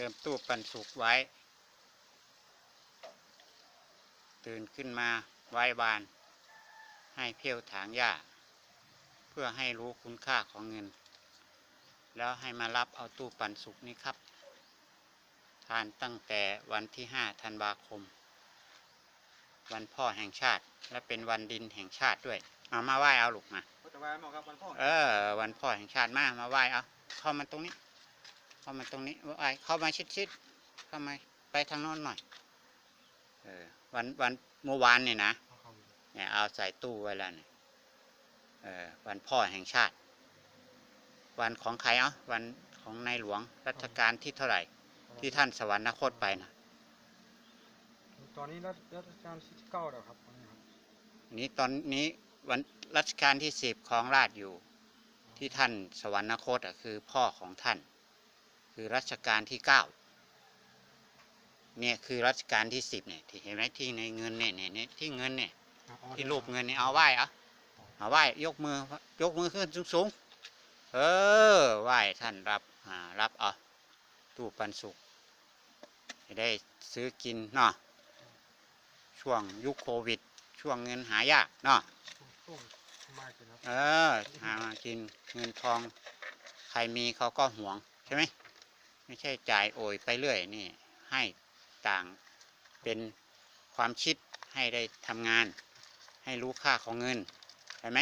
ติมตู้ปันสุกไว้ ตื่นขึ้นมาไหว้บาน ให้เพี้ยวถางหญ้า เพื่อให้รู้คุณค่าของเงิน แล้วให้มารับเอาตู้ปันสุกนี้ครับ ทานตั้งแต่วันที่ห้าธันวาคม วันพ่อแห่งชาติ และเป็นวันดินแห่งชาติด้วย เอามาไหว้เอาลูกมาก็จะว่าหมอครับวันพ่อเออ วันพ่อแห่งชาติมา มาไหว้เอา เข้ามาตรงนี้เข้ามาตรงนี้ไหว้เข้ามาชิดชิดๆเข้ามาไปทางโน้นหน่อยเออวันวันเมื่อวานเนี่ยนะเนี่ยเอาใส่ตู้ไว้แล้วเนี่ยเออวันพ่อแห่งชาติ วันของใครเอ้าวันของในหลวงรัชกาลที่เท่าไหร่ ที่ท่านสวรรคตไปนะตอนนี้รัชรัชกาลที่เก้าแล้วครับตอนนี้ครับอันนี้ตอนนี้วันรัชกาลที่สิบของราชอยู่ที่ท่านสวรรคตอะคือพ่อของท่าน คือรัชกาลที่เก้าเนี่ยคือรัชกาลที่สิบเนี่ยที่เห็นไหมที่ในเงินเนี่ยเนี่ยเนี่ยที่เงินเนี่ยที่รูปเงินนี่เอาไหว้เอาเอาไหว้ยกมือยกมือขึ้นสูงสูงๆเออไหว้ท่านรับอ่ารับเอาตู้ปันสุกจะได้ซื้อกินเนาะช่วงยุคโควิด ช่วงเงินหายากเนาะช่วงมากเลยครับเออหามากินเงินทอง ใครมีเขาก็หวงใช่ไหม ไม่ใช่จ่ายโอยไปเรื่อยนี่ ให้ต่างเป็นความคิดให้ได้ทำงาน ให้รู้ค่าของเงินใช่ไหม